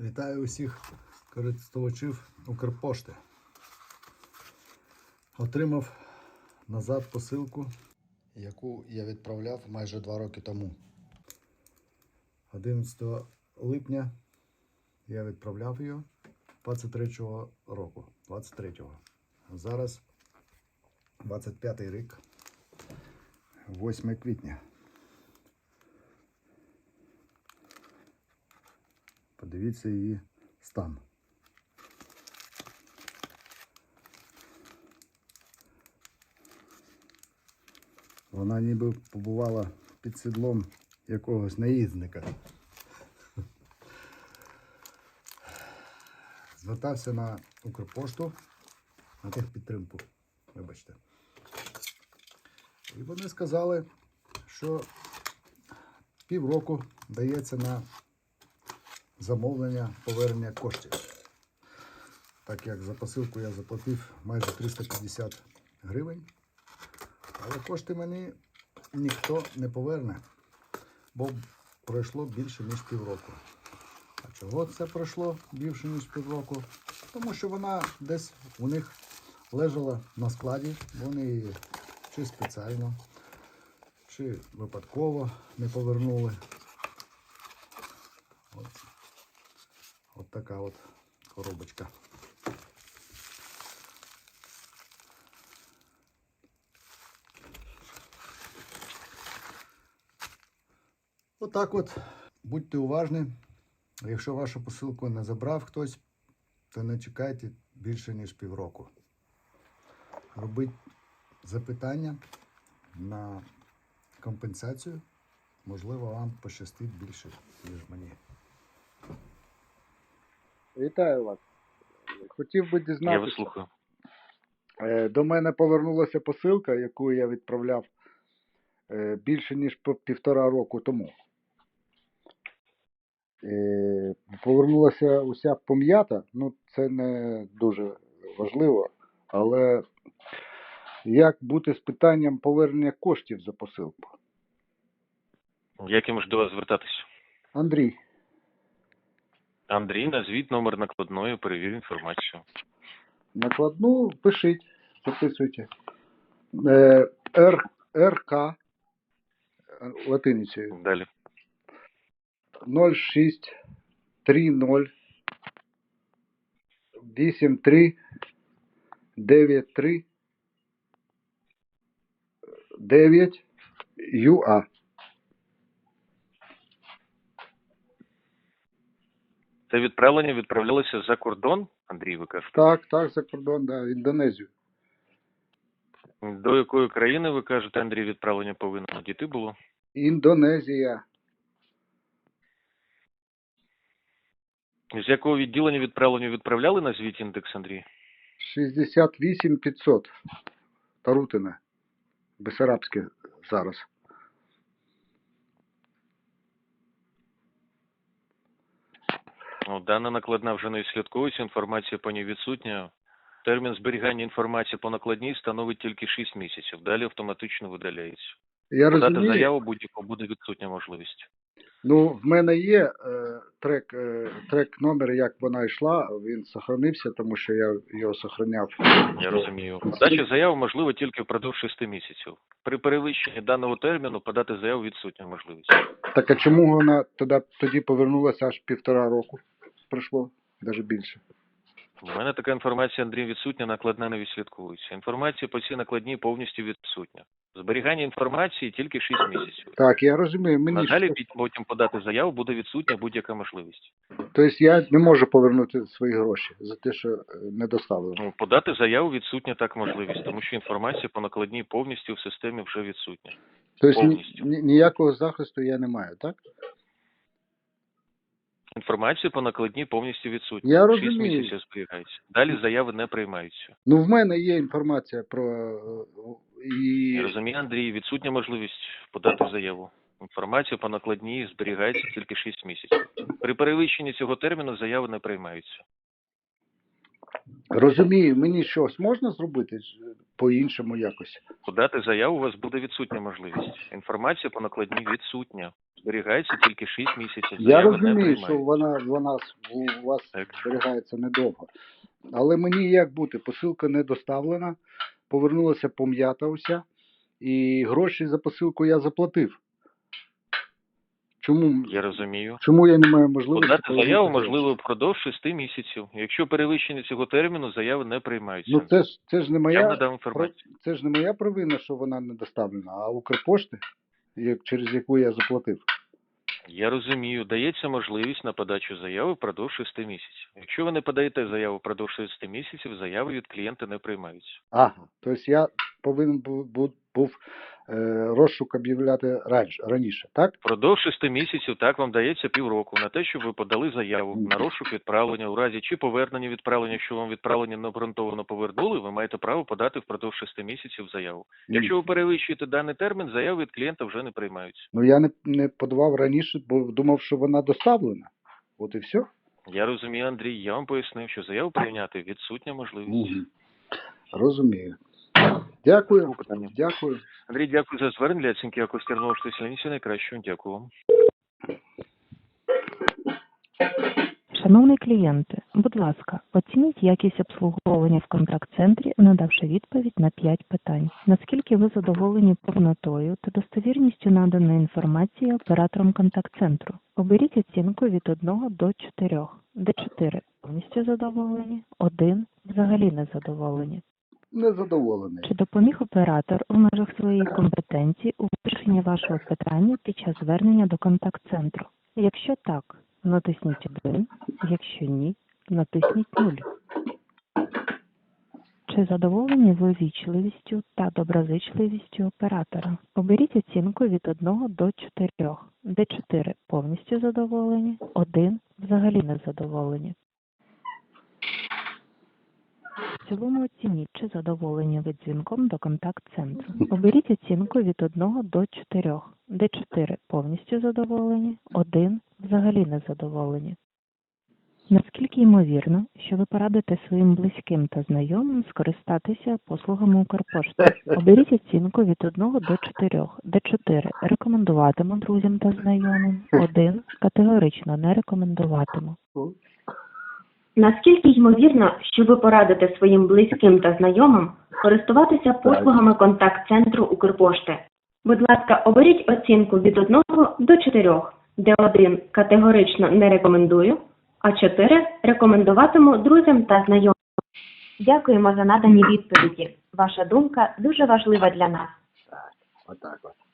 Вітаю усіх користувачів Укрпошти. Отримав назад посилку, яку я відправляв майже два роки тому. 11 липня я відправляв її 23-го року. 23-го. Зараз 25-й рік, 8 квітня. Подивіться її стан. Вона ніби побувала під сідлом якогось наїзника. Звертався на Укрпошту на техпідтримку. Вибачте. І вони сказали, що півроку дається на замовлення повернення коштів. Так як за посилку я заплатив майже 350 гривень. Але кошти мені ніхто не поверне, бо пройшло більше ніж півроку. А чого це пройшло більше ніж півроку? Тому що вона десь у них лежала на складі, вони її чи спеціально, чи випадково не повернули. От така от коробочка. Отак от. Будьте уважні. Якщо вашу посилку не забрав хтось, то не чекайте більше, ніж півроку. Робіть запитання на компенсацію. Можливо, вам пощастить більше, ніж мені. Вітаю вас. Хотів би Я дізнатися. вас слухаю. Е, До мене повернулася посилка, яку я відправляв е, більше ніж півтора року тому. Е, Повернулася уся пом'ята, ну це не дуже важливо, але як бути з питанням повернення коштів за посилку? Як я можу до вас звертатись? Андрій, Андрій, назвіть номер накладної, перевір інформацію. накладну пишіть, записуйте. Е, Р, РК латиницею. Далі. 06 30 83 93 9 ЮА. Це відправлення відправлялося за кордон, Андрій, ви кажете? Так, так, за кордон, да, в Індонезію. До якої країни, ви кажете, Андрій, відправлення повинно дійти було? Індонезія. З якого відділення відправлення відправляли, назвіть індекс, Андрій? 68 500. Тарутине. Бесарабське зараз. Ну, дана накладна вже не відслідковується, інформація по ній відсутня. Термін зберігання інформації по накладній становить тільки 6 місяців. Далі автоматично видаляється. Я Подати розумію. заяву будь-яку буде відсутня можливість. Ну, в мене є е, трек, е, трек номер, як вона йшла, він сохранився, тому що я його сохраняв. Я розумію. Подача заяви можлива тільки впродовж 6 місяців. При перевищенні даного терміну подати заяву відсутня можливість. Так а чому вона тоді, тоді повернулася аж півтора року? Пройшло, навіть більше. У мене така інформація, Андрій, відсутня, накладна не відслідковується. Інформація по цій накладній повністю відсутня. Зберігання інформації тільки 6 місяців. Так, я розумію, мені Надалі під- потім подати заяву буде відсутня будь-яка можливість. тобто я не можу повернути свої гроші за те, що е, не доставили. Ну, подати заяву відсутня так можливість, тому що інформація по накладній повністю в системі вже відсутня. Тобто ні- повністю. ні- ніякого захисту я не маю, так? Інформація по накладній повністю відсутня. Я 6 розумію. місяців зберігається. Далі заяви не приймаються. Ну, в мене є інформація про е, і Я розумію, Андрій, відсутня можливість подати заяву. Інформація по накладній зберігається тільки 6 місяців. При перевищенні цього терміну заяви не приймаються. Розумію, мені щось можна зробити по-іншому якось. Подати заяву у вас буде відсутня можливість. Інформація по накладній відсутня. Зберігається тільки 6 місяців. Я розумію, що вона, вона у вас Так. зберігається недовго. Але мені як бути? Посилка не доставлена, повернулася пом'ята уся, і гроші за посилку я заплатив. Чому, Я розумію. чому я не маю можливості? Подати заяву можливо впродовж 6 місяців. Якщо перевищення цього терміну, заяви не приймаються. Ну це ж це ж не моя вам надам інформацію. це ж не моя провина, що вона не доставлена, а Укрпошти, як- через яку я заплатив. Я розумію, дається можливість на подачу заяви впродовж 6 місяців. Якщо ви не подаєте заяву впродовж 6 місяців, заяви від клієнта не приймаються. Ага, тобто я повинен був, був, розшук об'являти раніше, так? Впродовж 6 місяців так вам дається півроку на те, щоб ви подали заяву на розшук відправлення у разі чи повернення відправлення, якщо вам відправлення необґрунтовано повернули, ви маєте право подати впродовж 6 місяців заяву. Якщо ви перевищуєте даний термін, заяви від клієнта вже не приймаються. Ну я не, не подавав раніше, бо думав, що вона доставлена. От і все. Я розумію, Андрій, я вам пояснив, що заяву прийняти відсутня можливість. Розумію. Дякую. Питання. Дякую. Андрій, дякую за звернення для оцінки якості Тернопільської. Всього найкращого. Дякую вам. Шановний клієнте, будь ласка, оцініть якість обслуговування в контакт-центрі, надавши відповідь на 5 питань. Наскільки ви задоволені повнотою та достовірністю наданої інформації оператором контакт-центру? Оберіть оцінку від 1 до 4, де 4 повністю задоволені, 1 взагалі не задоволені. Незадоволений. Чи допоміг оператор у межах своєї компетенції у вирішенні вашого питання під час звернення до контакт-центру? Якщо так, натисніть 1, якщо ні, натисніть 0. Чи задоволені ви вічливістю та доброзичливістю оператора? Оберіть оцінку від 1 до 4, де 4 повністю задоволені, 1 взагалі не задоволені. В цілому оцініть, чи задоволені ви дзвінком до контакт-центру. Оберіть оцінку від 1 до 4, де 4 повністю задоволені, 1 взагалі не задоволені. Наскільки ймовірно, що ви порадите своїм близьким та знайомим скористатися послугами Укрпошти? Оберіть оцінку від 1 до 4, де 4 рекомендуватиму друзям та знайомим, 1 категорично не рекомендуватиму. Наскільки ймовірно, що ви порадите своїм близьким та знайомим користуватися послугами контакт-центру Укрпошти? Будь ласка, оберіть оцінку від 1 до 4, де 1 категорично не рекомендую, а 4 рекомендуватиму друзям та знайомим. Дякуємо за надані відповіді. Ваша думка дуже важлива для нас. Отак от.